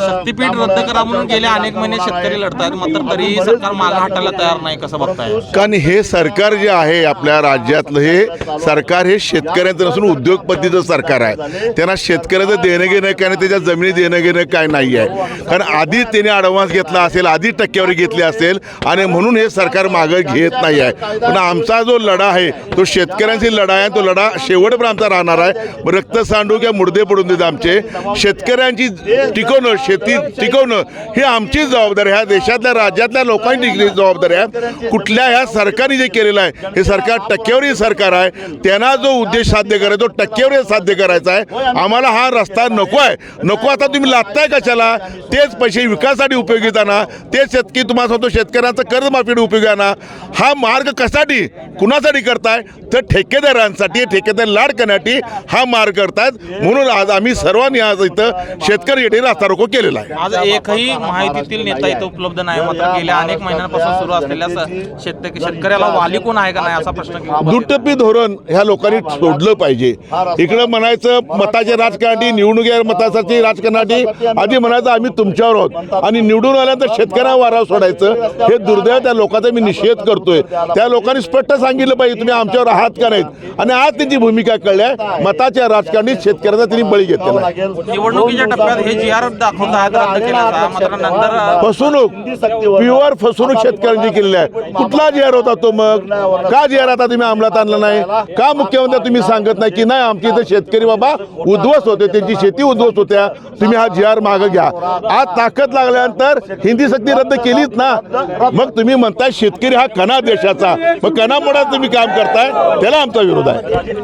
शक्तीपीठ रद्द करा म्हणून गेले अनेक महिने शेतकरी लढतायत. मात्र तरीही सरकार मागे हटायला तयार नाही कसं बघताय? कारण हे सरकार जे आहे आपल्या राज्यातलं हे सरकार हे शेतकऱ्यांचं नसून उद्योगपतीचं सरकार आहे. त्यांना शेतकऱ्याचं देणं घेणं काय नाही त्याच्या जमिनी देणं घेणं काय नाही आहे. कारण आधी त्याने ॲडव्हान्स घेतला असेल आधी टक्केवारी घेतली असेल आणि म्हणून हे सरकार मागं घेत नाही आहे. पण आमचा जो लढा आहे तो शेतकऱ्यांची लढा आहे तो लढा शेवटपर्यंत आमचा राहणार आहे. रक्त सांडू किंवा मुडदे पडून देत आमचे. शेतकऱ्यांची टिकवणं शेती टिकवणं ही आमची जबाबदारी ह्या देशातल्या राज्यातल्या लोकांची जबाबदारी आहे कुठल्या ह्या सरकारने जे केलेलं आहे हे सरकार टक्केवारी सरकार आहे. त्यांना जो उद्देश साध्य करायचा तो टक्केवारी साध्य करायचा आहे. आम्हाला हा रस्ता नको आहे. नको आता तुम्ही लागताय कशाला? तेच पैसे विकासासाठी उपयोगी जाणार तेच शेतकरी तुम्हाला सांगतो शेतकऱ्यांचं कर्जमाफीने उपयोगी आणा. हा मार्ग कशासाठी? कुणासाठी करताय? तर ठेकेदारांसाठी ठेकेदार लाड करण्यासाठी हा मार्ग करतायत. म्हणून आज आम्ही सर्वांनी आज इथं शेतकरी येथे रस्ता रोको. केलेला आहे. आज एकही माहितीतील नेता इथं उपलब्ध नाही. मात्र गेल्या अनेक महिन्यांपासून सुरू असलेल्या शेतकऱ्याला वाली कोण आहे का नाही असा प्रश्न दुटप्पी धोरण ह्या लोकांनी सोडलं पाहिजे. इकडं म्हणायचं मताचे राजकारणी निवडणुकी मतासाठी राजकारणासाठी आधी म्हणायचं आम्ही तुमच्यावर आहोत. आणि निवडून आल्यानंतर शेतकऱ्यांना वाराव सोडायचं. हे दुर्दैव त्या लोकांचा मी निषेध करतोय. त्या लोकांनी स्पष्ट सांगितलं पाहिजे तुम्ही आमच्यावर आहात का नाहीत? आणि आज त्यांची भूमिका कळली आहे. मताच्या राजकारणी शेतकऱ्याचा त्यांनी बळी घेतलेला निवडणुकीच्या टप्प्यात हे जी आर दाखवून रद्द मात्र नंतर फसवणूक. प्युअर फसवणूक शेतकऱ्यांची केलेली आहे. कुठला जी आर होता तो मग? का जी आर आता तुम्ही अंमलात आणला नाही? का मुख्यमंत्री तुम्ही सांगत नाही की नाही आमच्या इथे शेतकरी बाबा उद्ध्वस्त होते त्यांची शेती उद्ध्वस्त होत्या तुम्ही हा जी आर मागं घ्या. आज ताकद लागल्यानंतर हिंदी सक्ती रद्द केलीच ना? मग तुम्ही म्हणताय शेतकरी हा कणा देशाचा मग कणामुळे तुम्ही काम करताय त्याला आमचा विरोध आहे.